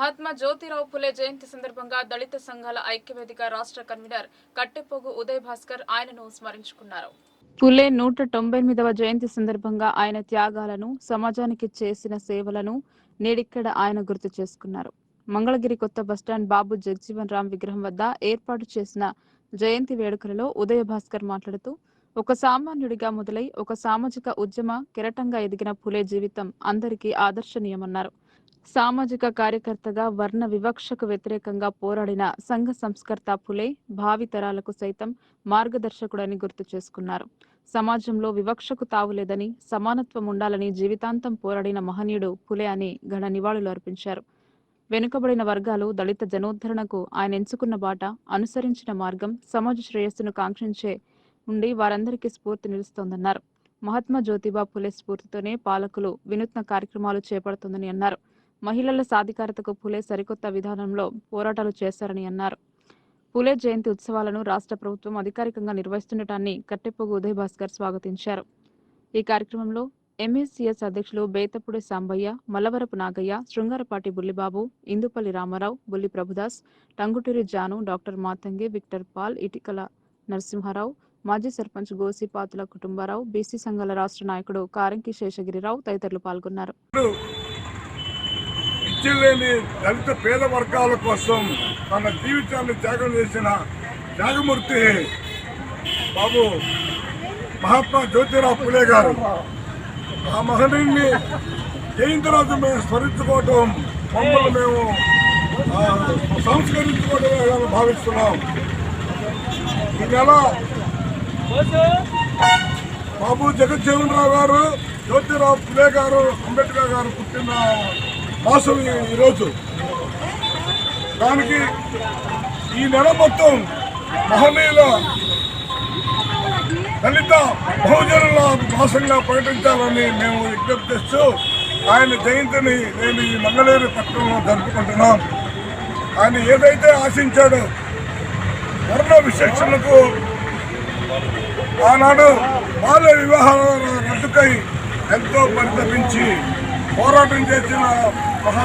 మహాత్మా జ్యోతిరావు ఫులే జయంతి సందర్భంగా దళిత సంఘాల ఐక్యవేదిక రాష్ట్ర కన్వీనర్ కట్టెపోగు ఉదయ్ భాస్కర్ ఆయనను స్మరించుకున్నారు. పులే నూట తొంభై ఎనిమిదవ జయంతి సందర్భంగా ఆయన త్యాగాలను సమాజానికి చేసిన సేవలను నేడిక్కడ ఆయన గుర్తు చేసుకున్నారు. మంగళగిరి కొత్త బస్టాండ్ బాబు జగజీవన్ రామ్ విగ్రహం వద్ద ఏర్పాటు చేసిన జయంతి వేడుకలలో ఉదయ భాస్కర్ మాట్లాడుతూ ఒక సామాన్యుడిగా మొదలై ఒక సామాజిక ఉద్యమ కెరటంగా ఎదిగిన ఫులే జీవితం అందరికీ ఆదర్శనీయమన్నారు. సామాజిక కార్యకర్తగా వర్ణ వివక్షకు వ్యతిరేకంగా పోరాడిన సంఘ సంస్కర్త ఫులే భావితరాలకు సైతం మార్గదర్శకుడని గుర్తు చేసుకున్నారు. సమాజంలో వివక్షకు తావులేదని సమానత్వం ఉండాలని జీవితాంతం పోరాడిన మహనీయుడు ఫులే అని ఘన నివాళులు అర్పించారు. వెనుకబడిన వర్గాలు దళిత జనోద్ధరణకు ఆయన ఎంచుకున్న బాట అనుసరించిన మార్గం సమాజ శ్రేయస్సును కాంక్షించే ఉండి వారందరికీ స్ఫూర్తి నిలుస్తోందన్నారు. మహాత్మా జ్యోతిబా ఫులే స్ఫూర్తితోనే పాలకులు వినూత్న కార్యక్రమాలు చేపడుతుందని అన్నారు. మహిళల సాధికారతకు పులే సరికొత్త విధానంలో పోరాటాలు చేశారని అన్నారు. పులే జయంతి ఉత్సవాలను రాష్ట్ర ప్రభుత్వం అధికారికంగా నిర్వహిస్తుండటాన్ని కట్టెప్పగు ఉదయ్ భాస్కర్ స్వాగతించారు. ఈ కార్యక్రమంలో ఎంఎస్సిఎస్ అధ్యక్షులు బేతపుడి Sambaiah Mallavarapu Nagaiah Srungarapati Bullibabu Indupalli Ramarao Bulli Prabhudas Tanguturi Janu doctor Matangi Victor Paul Itikala Narasimharao మాజీ సర్పంచ్ గోసిపాతుల కుటుంబారావు బీసీ సంఘాల రాష్ట్ర నాయకుడు కారంకి శేషగిరిరావు తదితరులు పాల్గొన్నారు. లేని దళిత పేద వర్గాల కోసం తన జీవితాన్ని త్యాగం చేసిన త్యాగమూర్తి బాబు మహాత్మా జ్యోతిరావు పులే గారు. ఆ మహనీయుని జయంతిరాజు మేము స్మరించుకోవటం మమ్మల్ని మేము సంస్కరించుకోవటం భావిస్తున్నాం. ఈ నెల బాబు జగజ్జీవన్ రావు గారు జ్యోతిరావు పులే గారు అంబేద్కర్ గారు పుట్టిన మాసం ఈరోజు. దానికి ఈ నెల మొత్తం మహనీయుల దళిత బహుజనుల మాసంగా ప్రకటించాలని మేము విజ్ఞప్తి చేస్తూ ఆయన జయంతిని నేను ఈ మంగళూరు పట్టణంలో జరుపుకుంటున్నాం. ఆయన ఏదైతే ఆశించాడో వర్ణ విశేషణకు ఆనాడు బాల్య వివాహాల రద్దుకై ఎంతో పరితపించి పోరాటం చేసిన మహా